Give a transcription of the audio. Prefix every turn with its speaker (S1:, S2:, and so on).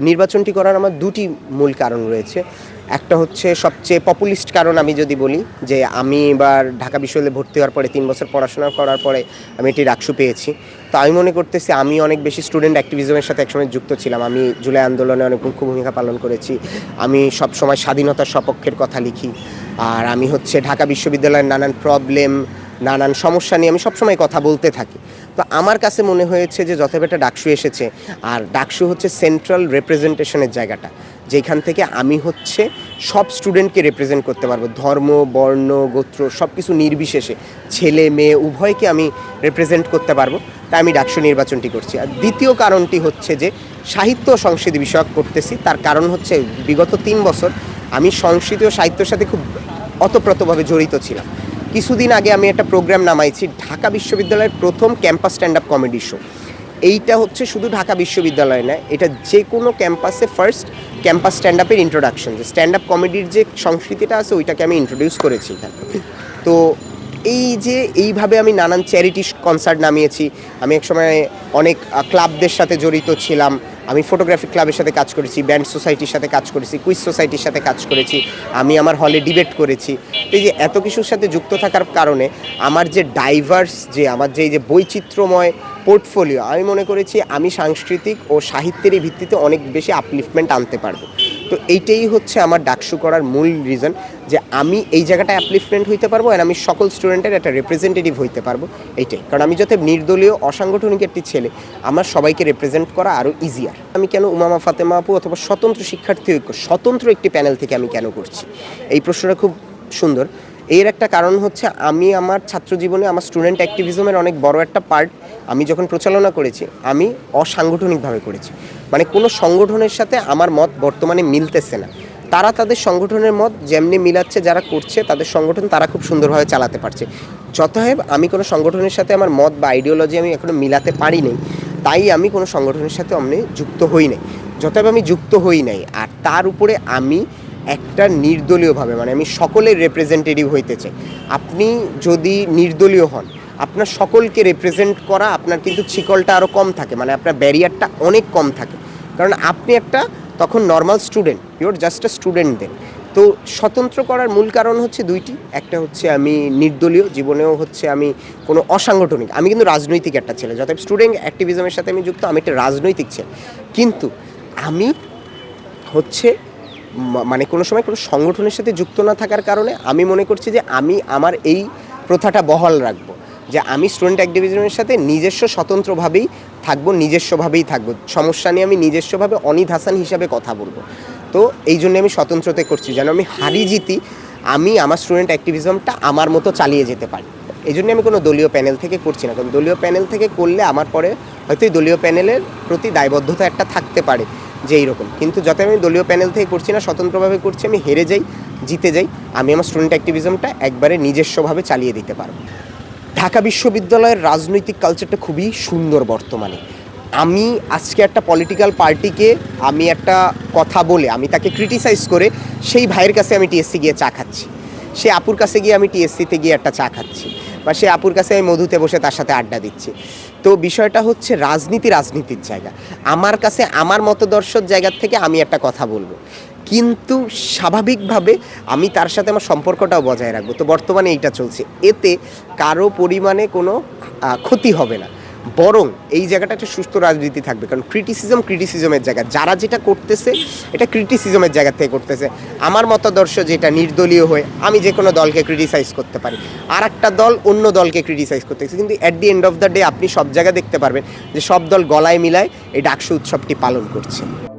S1: নির্বাচনটি করার আমার দুটি মূল কারণ রয়েছে। একটা হচ্ছে সবচেয়ে পপুলিস্ট কারণ আমি যদি বলি, যে আমি এবার ঢাকা বিশ্ববিদ্যালয়ে ভর্তি হওয়ার পরে, তিন বছর পড়াশোনা করার পরে আমি এটি রাকসু পেয়েছি। তো আমি মনে করতেছি আমি অনেক বেশি স্টুডেন্ট অ্যাক্টিভিজমের সাথে একসময় যুক্ত ছিলাম। আমি জুলাই আন্দোলনে অনেক মুখ্য ভূমিকা পালন করেছি। আমি সব সময় স্বাধীনতার সপক্ষের কথা লিখি। আর আমি হচ্ছে ঢাকা বিশ্ববিদ্যালয়ের নানান প্রবলেম নানান সমস্যা নিয়ে আমি সবসময় কথা বলতে থাকি। তো আমার কাছে মনে হয়েছে যে যথাযথ ডাকসু এসেছে, আর ডাকসু হচ্ছে সেন্ট্রাল রিপ্রেজেন্টেশনের জায়গাটা, যেখান থেকে আমি হচ্ছে সব স্টুডেন্টকে রিপ্রেজেন্ট করতে পারব। ধর্ম, বর্ণ, গোত্র সব কিছু নির্বিশেষে ছেলে, মেয়ে, উভয়কে আমি রিপ্রেজেন্ট করতে পারব। তাই আমি ডাকসু নির্বাচনটি করছি। আর দ্বিতীয় কারণটি হচ্ছে যে সাহিত্য ও সংস্কৃতি বিষয়ক করতেছি, তার কারণ হচ্ছে বিগত তিন বছর আমি সংস্কৃতি ও সাহিত্যের সাথে খুব অতপ্রতভাবে জড়িত ছিলাম। কিছুদিন আগে আমি একটা প্রোগ্রাম নামাইছি, ঢাকা বিশ্ববিদ্যালয়ের প্রথম campus stand up comedy show এইটা হচ্ছে শুধু ঢাকা বিশ্ববিদ্যালয় নয় এটা যে কোনো ক্যাম্পাসে ফার্স্ট ক্যাম্পাস স্ট্যান্ড আপের ইন্ট্রোডাকশন যে স্ট্যান্ড আপ কমেডির যে সংস্কৃতিটা আছে, ওইটাকে আমি ইন্ট্রোডিউস করেছি এখানে। তো এই যে এইভাবে আমি নানান চ্যারিটি কনসার্ট নামিয়েছি, আমি এক সময় অনেক ক্লাবদের সাথে জড়িত ছিলাম আমি ফটোগ্রাফি ক্লাবের সাথে কাজ করেছি ব্যান্ড সোসাইটির সাথে কাজ করেছি কুইজ সোসাইটির সাথে কাজ করেছি, আমি আমার হলে ডিবেট করেছি। এই যে এত কিছুর সাথে যুক্ত থাকার কারণে আমার যে ডাইভার্স যে, আমার যে যে বৈচিত্র্যময় পোর্টফোলিও আমি মনে করেছি আমি সাংস্কৃতিক ও সাহিত্যেরই ভিত্তিতে অনেক বেশি আপলিফমেন্ট আনতে পারব। তো এইটাই হচ্ছে আমার ডাকসু করার মূল রিজন যে আমি এই জায়গাটা অ্যাপ্লিফমেন্ট হইতে পারব আর আমি সকল স্টুডেন্টের একটা রিপ্রেজেন্টেটিভ হইতে পারব, এইটাই। কারণ আমি যাতে নির্দলীয়, অসাংগঠনিক একটি ছেলে, আমার সবাইকে রিপ্রেজেন্ট করা আরও ইজিয়ার আমি কেন উমামা, ফাতেমা আপু অথবা স্বতন্ত্র শিক্ষার্থী ঐক্য, স্বতন্ত্র একটি প্যানেল থেকে আমি কেন করছি? এই প্রশ্নটা খুব সুন্দর। এর একটা কারণ হচ্ছে আমি আমার ছাত্র জীবনে আমার স্টুডেন্ট অ্যাক্টিভিজমের অনেক বড় একটা পার্ট আমি যখন প্রচালনা করেছি, আমি অসাংগঠনিকভাবে করেছি। মানে কোনো সংগঠনের সাথে আমার মত বর্তমানে মিলতেছে না। তারা তাদের সংগঠনের মত যেমনি মিলাচ্ছে, যারা করছে, তাদের সংগঠন তারা খুব সুন্দরভাবে চালাতে পারছে। যতহেব আমি কোনো সংগঠনের সাথে আমার মত বা আইডিওলজি আমি এখনও মিলাতে পারি নাই, তাই আমি কোনো সংগঠনের সাথে অমনি যুক্ত হই নাই। যতএব আমি যুক্ত হই নাই, আর তার উপরে আমি একটা নির্দলীয়ভাবে মানে আমি সকলের রিপ্রেজেন্টেটিভ হইতে চাই। আপনি যদি নির্দলীয় হন, আপনার সকলকে রিপ্রেজেন্ট করা, আপনার কিন্তু ছিকলটা আরও কম থাকে মানে আপনার ব্যারিয়ারটা অনেক কম থাকে। কারণ আপনি একটা তখন normal student you're just a student then তো স্বতন্ত্র করার মূল কারণ হচ্ছে দুইটি। একটা হচ্ছে আমি নির্দলীয়, জীবনেও হচ্ছে আমি কোনো অসাংগঠনিক। আমি কিন্তু রাজনৈতিক একটা ছেলে। যত স্টুডেন্ট অ্যাক্টিভিজমের সাথে আমি যুক্ত, আমি একটা রাজনৈতিক ছেলে। কিন্তু আমি হচ্ছে মানে কোনো সময় কোনো সংগঠনের সাথে যুক্ত না থাকার কারণে আমি মনে করছি যে আমি আমার এই প্রথাটা বহাল রাখব। যে আমি স্টুডেন্ট অ্যাক্টিভিজমের সাথে নিজস্ব স্বতন্ত্রভাবেই থাকব, নিজস্বভাবেই থাকব। সমস্যা নিয়ে আমি নিজস্বভাবে অনিদ হাসান হিসাবে কথা বলব। তো এই জন্য আমি স্বতন্ত্রতে করছি, যেন আমি হারি জিতি, আমি, আমার স্টুডেন্ট অ্যাক্টিভিজমটা আমার মতো চালিয়ে যেতে পারি। এই জন্য আমি কোনো দলীয় প্যানেল থেকে করছি না। কারণ দলীয় প্যানেল থেকে করলে আমার পরে হয়তো এই দলীয় প্যানেলের প্রতি দায়বদ্ধতা একটা থাকতে পারে, যে এইরকম কিন্তু যত আমি দলীয় প্যানেল থেকে করছি না, স্বতন্ত্রভাবে করছি, আমি হেরে যাই, জিতে যাই, আমি আমার স্টুডেন্ট অ্যাক্টিভিজমটা একবারে নিজস্বভাবে চালিয়ে দিতে পারব। ঢাকা বিশ্ববিদ্যালয়ের রাজনৈতিক কালচারটা খুবই সুন্দর বর্তমানে। আমি আজকে একটা পলিটিক্যাল পার্টিকে আমি একটা কথা বলে, আমি তাকে ক্রিটিসাইজ করে, সেই ভাইয়ের কাছে আমি টিএসসি গিয়ে চা খাচ্ছি। সে আপুর কাছে গিয়ে আমি টিএসসিতে গিয়ে একটা চা খাচ্ছি বা সে আপুর কাছে আমি মধুতে বসে তার সাথে আড্ডা দিচ্ছি। তো বিষয়টা হচ্ছে রাজনীতি রাজনীতির জায়গা। আমার কাছে আমার মতদর্শর জায়গার থেকে আমি একটা কথা বলব। কিন্তু স্বাভাবিকভাবে আমি তার সাথে আমার সম্পর্কটাও বজায় রাখব। তো বর্তমানে এইটা চলছে। এতে কারও পরিমাণে কোনো ক্ষতি হবে না। বরং এই জায়গাটা একটা সুস্থ রাজনীতি থাকবে। কারণ ক্রিটিসিজম ক্রিটিসিজমের জায়গা। যারা যেটা করতেছে, এটা ক্রিটিসিজমের জায়গা থেকে করতেছে। আমার মতাদর্শ যেটা নির্দলীয় হয়ে আমি যে কোনো দলকে ক্রিটিসাইজ করতে পারি। আর একটা দল অন্য দলকে ক্রিটিসাইজ করতেছে কিন্তু at the end of the day আপনি সব জায়গায় দেখতে পারবেন যে সব দল গলায় মিলায় এই ডাকসু উৎসবটি পালন করছে।